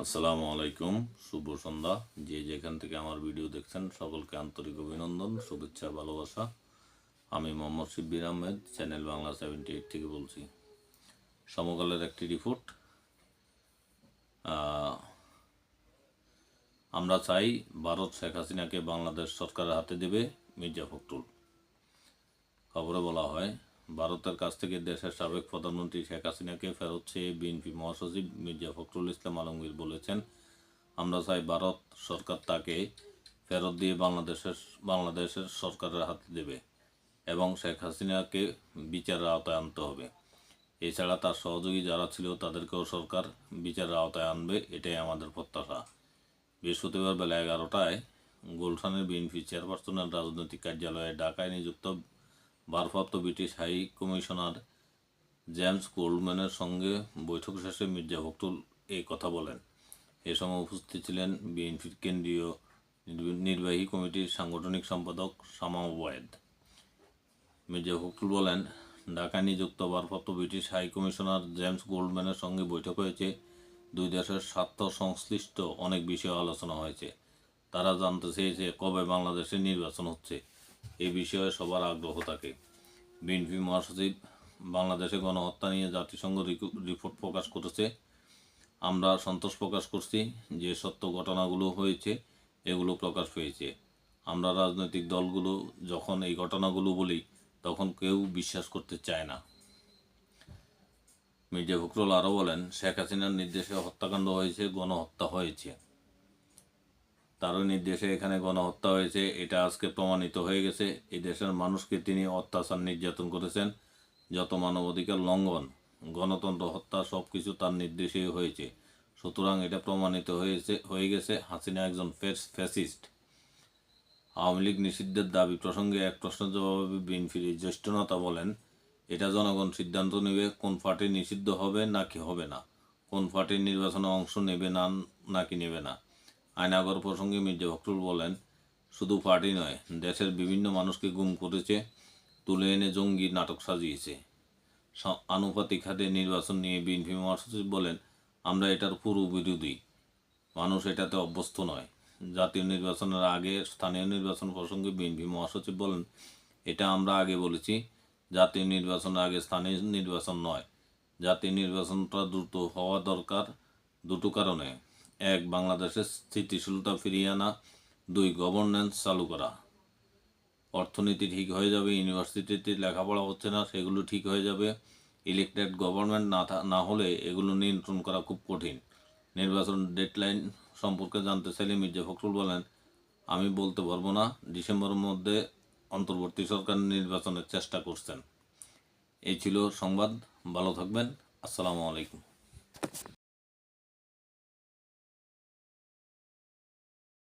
আসসালামু আলাইকুম, শুভ সন্ধ্যা। যে যেখান থেকে আমার ভিডিও দেখছেন, সকলকে আন্তরিক অভিনন্দন, শুভেচ্ছা, ভালোবাসা। আমি Mohammad Shibbir Ahmed, channel Bangla seventy eight থেকে বলছি। সমকালের একটি রিপোর্ট আমরা চাই ভারত শেখ হাসিনাকে বাংলাদেশ সরকারের হাতে দেবে মির্জা ফখরুল। খবরে বলা হয় ভারতের কাছ থেকে দেশের সাবেক প্রধানমন্ত্রী শেখ হাসিনাকে ফেরত চেয়ে বিএনপি মহাসচিব মির্জা ফখরুল ইসলাম আলমগীর বলেছেন, আমরা চাই ভারত সরকার তাকে ফেরত দিয়ে বাংলাদেশের বাংলাদেশের সরকারের হাতে দেবে এবং শেখ হাসিনাকে বিচারের আওতায় আনতে হবে। এছাড়া তার সহযোগী যারা ছিল তাদেরকেও সরকার বিচারের আওতায় আনবে, এটাই আমাদের প্রত্যাশা। বৃহস্পতিবার বেলা এগারোটায় গুলশানের বিএনপি চেয়ারপারসনের রাজনৈতিক কার্যালয়ে ঢাকায় নিযুক্ত ভারপ্রাপ্ত ব্রিটিশ হাই কমিশনার জেমস গোল্ডম্যানের সঙ্গে বৈঠক শেষে মির্জা ফখরুল এই কথা বলেন। এ সময় উপস্থিত ছিলেন বিএনপির কেন্দ্রীয় নির্বাহী কমিটির সাংগঠনিক সম্পাদক শামা ওবায়েদ। মির্জা ফখরুল বলেন, ঢাকায় নিযুক্ত ভারপ্রাপ্ত ব্রিটিশ হাই কমিশনার জেমস গোল্ডম্যানের সঙ্গে বৈঠক হয়েছে। দুই দেশের স্বার্থ সংশ্লিষ্ট অনেক বিষয়ে আলোচনা হয়েছে। তারা জানতে চেয়েছে কবে বাংলাদেশে নির্বাচন হচ্ছে। এই বিষয়ে সবার আগ্রহ থাকে। বিএনপি মহাসচিব বাংলাদেশে গণহত্যা নিয়ে জাতিসংঘ রিপোর্ট প্রকাশ করেছে। আমরা সন্তোষ প্রকাশ করছি যে সত্য ঘটনাগুলো হয়েছে, এগুলো প্রকাশ পেয়েছে। আমরা রাজনৈতিক দলগুলো যখন এই ঘটনাগুলো বলি, তখন কেউ বিশ্বাস করতে চায় না। মির্জা ফখরুল আরও বলেন, শেখ হাসিনার নির্দেশে হত্যাকাণ্ড হয়েছে, গণহত্যা হয়েছে। তারও নির্দেশে এখানে গণহত্যা হয়েছে, এটা আজকে প্রমাণিত হয়ে গেছে। এই দেশের মানুষকে তিনি অত্যাচার, নির্যাতন করেছেন, যত মানবাধিকার লঙ্ঘন, গণতন্ত্র, হত্যা সব কিছু তার নির্দেশেই হয়েছে। সুতরাং এটা প্রমাণিত হয়েছে, হয়ে গেছে হাসিনা একজন ফেস- ফ্যাসিস্ট। আওয়ামী লীগ নিষিদ্ধের দাবি প্রসঙ্গে এক প্রশ্নের জবাবে বিএনপির জ্যেষ্ঠ নেতা বলেন, এটা জনগণ সিদ্ধান্ত নেবে কোন পার্টি নিষিদ্ধ হবে নাকি হবে না। কোন পার্টির নির্বাচনে অংশ নেবে না, নাকি নেবে না। আয়নাগর প্রসঙ্গে মির্জা ফখরুল বলেন, শুধু পার্টি নয়, দেশের বিভিন্ন মানুষকে গুম করেছে, তুলে এনে জঙ্গি নাটক সাজিয়েছে। আনুপাতিক হাতে নির্বাচন নিয়ে বিএনপি মহাসচিব বলেন, আমরা এটার পুরো বিরোধী। মানুষ এটাতে অভ্যস্ত নয়। জাতীয় নির্বাচনের আগে স্থানীয় নির্বাচন প্রসঙ্গে বিএনপি মহাসচিব বলেন, এটা আমরা আগে বলেছি, জাতীয় নির্বাচনের আগে স্থানীয় নির্বাচন নয়। জাতীয় নির্বাচনটা দ্রুত হওয়া দরকার দুটো কারণে। এক বাংলাদেশের স্থিতিশীলতা ফিরিয়ে আনা দুই গভর্নেন্স চালু করা। অর্থনীতি ঠিক হয়ে যাবে ইউনিভার্সিটিতে লেখাপড়া হচ্ছে না, সেগুলো ঠিক হয়ে যাবে। ইলেকটেড গভর্নমেন্ট না না হলে এগুলো নিয়ন্ত্রণ করা খুব কঠিন। নির্বাচন ডেডলাইন সম্পর্কে জানতে চাইলে মির্জা ফখরুল বলেন, আমি বলতে পারব না ডিসেম্বরের মধ্যে অন্তর্বর্তী সরকার নির্বাচনের চেষ্টা করছেন। এই ছিল সংবাদ, ভালো থাকবেন, আসসালামু আলাইকুম।